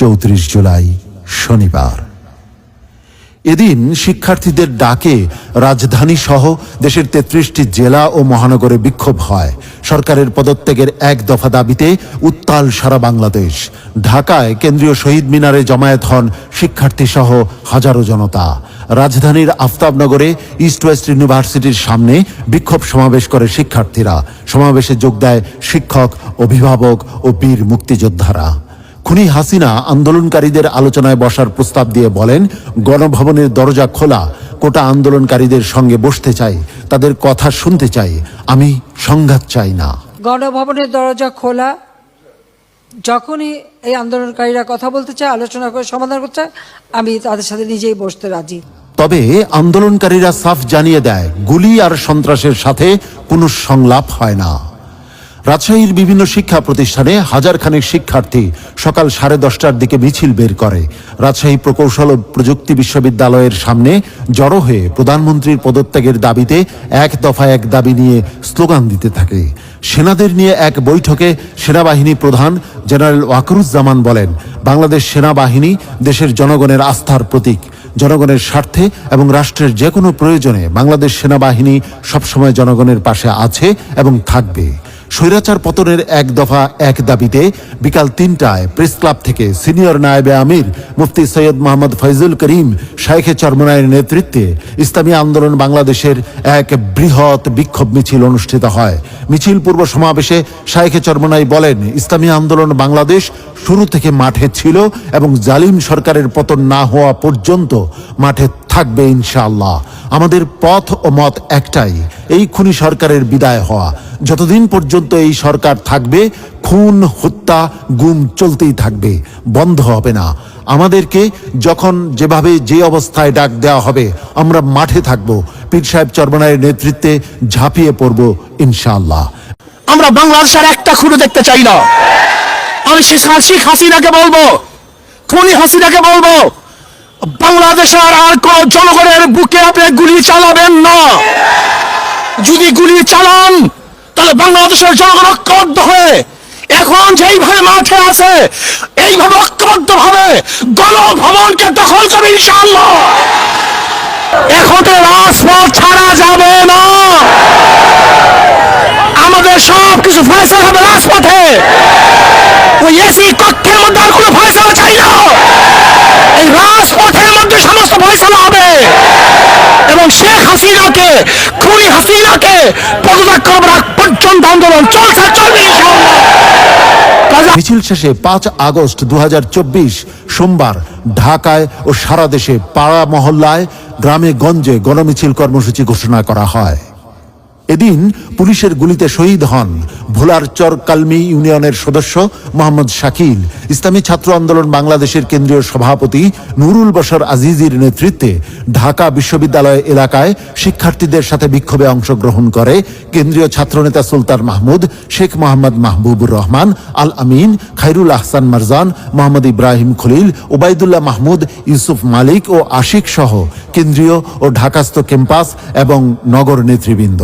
চৌত্রিশ জুলাই, শনিবার। এদিন শিক্ষার্থীদের ডাকে রাজধানী সহ দেশের তেত্রিশটি জেলা ও মহানগরে বিক্ষোভ হয়। সরকারের পদত্যাগের এক দফা দাবিতে উত্তাল সারা বাংলাদেশ। ঢাকায় কেন্দ্রীয় শহীদ মিনারে জমায়েত হন শিক্ষার্থী সহ হাজারো জনতা। রাজধানীর আফতাবনগরে ইস্ট ওয়েস্ট ইউনিভার্সিটির সামনে বিক্ষোভ সমাবেশ করে শিক্ষার্থীরা। সমাবেশে যোগ দেয় শিক্ষক, অভিভাবক ও বীর মুক্তিযোদ্ধারা। খুনি হাসিনা আন্দোলনকারীদের আলোচনায় বসার প্রস্তাব দিয়ে বলেন গণভবনের দরজা খোলা কোটা আন্দোলনকারীদের সঙ্গে বসতে চাই তাদের কথা শুনতে চাই আমি সংঘাত চাই না। গণভবনের দরজা খোলা যখনই এই আন্দোলনকারীরা কথা বলতে চায় আলোচনা করে সমাধান করতে চায় আমি তাদের সাথে নিজেই বসতে রাজি। তবে আন্দোলনকারীরা সাফ জানিয়ে দেয় গুলি আর সন্ত্রাসের সাথে কোনো সংলাপ হয় না। রাজশাহীর বিভিন্ন শিক্ষা প্রতিষ্ঠানে হাজার খানেক শিক্ষার্থী সকাল সাড়ে দশটার দিকে মিছিল বের করে। রাজশাহী প্রকৌশল ও প্রযুক্তি বিশ্ববিদ্যালয়ের সামনে জড়ো হয়ে প্রধানমন্ত্রীর পদত্যাগের দাবিতে এক দফা এক দাবি নিয়ে স্লোগান দিতে থাকে। সেনাদের নিয়ে এক বৈঠকে সেনাবাহিনী প্রধান জেনারেল ওয়াকরুজ্জামান বলেন, বাংলাদেশ সেনাবাহিনী দেশের জনগণের আস্থার প্রতীক। জনগণের স্বার্থে এবং রাষ্ট্রের যে কোনো প্রয়োজনে বাংলাদেশ সেনাবাহিনী সবসময় জনগণের পাশে আছে এবং থাকবে। স্বৈরাচার পতনের এক দফা এক দাবিতে বিকাল তিনটায় প্রেস ক্লাব থেকে সিনিয়র নায়েবে আমির মুফতি সৈয়দ মোহাম্মদ ফৈজুল করিম, শাইখে চরমনায়ের নেতৃত্বে ইসলামী আন্দোলন বাংলাদেশের এক বৃহৎ বিক্ষোভ মিছিল অনুষ্ঠিত হয়। মিছিল পূর্ব সমাবেশে শাইখে চরমনাই বলেন, ইসলামী আন্দোলন বাংলাদেশ শুরু থেকে মাঠে ছিল এবং জালিম সরকারের পতন না হওয়া পর্যন্ত মাঠে থাকবে ইনশাআল্লাহ। আমাদের পথ ও মত একটাই, এই খুনি সরকারের বিদায় হওয়া। যতদিন পর্যন্ত এই সরকার থাকবে, খুন, হত্যা, গুম চলতেই থাকবে, বন্ধ হবে না। আমাদেরকে যখন যেভাবে যে অবস্থায় ডাক দেওয়া হবে, আমরা মাঠে থাকব, পীর সাহেব চরমনায়ের নেতৃত্বে ঝাঁপিয়ে পড়ব ইনশাআল্লাহ। আমরা বাংলাদেশের একটা খুঁড়ো দেখতে চাই না। আমি শেখ হাসিনাকে বলব। খুনি হাসিনাকে বলব। বাংলাদেশের আর কোন জনগণের বুকে আপনি গুলি চালাবেন না। যদি গুলি চালান, তাহলে বাংলাদেশের জনগণ ঐক্যবদ্ধ হয়ে এখন যেইভাবে মাঠে আছে, এইভাবে ঐক্যবদ্ধ ভাবে গণভবনকে দখল করবে ইনশাআল্লাহ। এখন রাজপথ ছাড়া যাবে না আমাদের সব কিছু ফয়সলা হবে রাজপথে ওই এসি কক্ষের মধ্যে আর কোনো ফয়সলা চাই না এই রাজপথের মধ্যে সমস্ত ফয়সলা হবে এবং শেখ হাসিনাকে, খুনি হাসিনাকে পদত্যাগ করবার পর্যন্ত আন্দোলন চলছে, চলবে মিছিল শেষে পাঁচ আগস্ট দু হাজার চব্বিশ সোমবার ঢাকায় ও সারা দেশে পাড়া মহল্লায় গ্রামে গঞ্জে গণমিছিল কর্মসূচি ঘোষণা করা হয়। এদিন পুলিশের গুলিতে শহীদ হন ভোলার চর কালমি ইউনিয়নের সদস্য মোহাম্মদ শাকিল। ইসলামী ছাত্র আন্দোলন বাংলাদেশের কেন্দ্রীয় সভাপতি নুরুল বশর আজিজির নেতৃত্বে ঢাকা বিশ্ববিদ্যালয় এলাকায় শিক্ষার্থীদের সাথে বিক্ষোভে অংশগ্রহণ করে কেন্দ্রীয় ছাত্রনেতা সুলতান মাহমুদ, শেখ মোহাম্মদ মাহবুবুর রহমান, আল আমিন, খাইরুল আহসান মারজান, মোহাম্মদ ইব্রাহিম খলিল ওবায়দুল্লাহ মাহমুদ, ইউসুফ মালিক ও আশিক সহ কেন্দ্রীয় ও ঢাকাস্থ ক্যাম্পাস এবং নগর নেতৃবৃন্দ।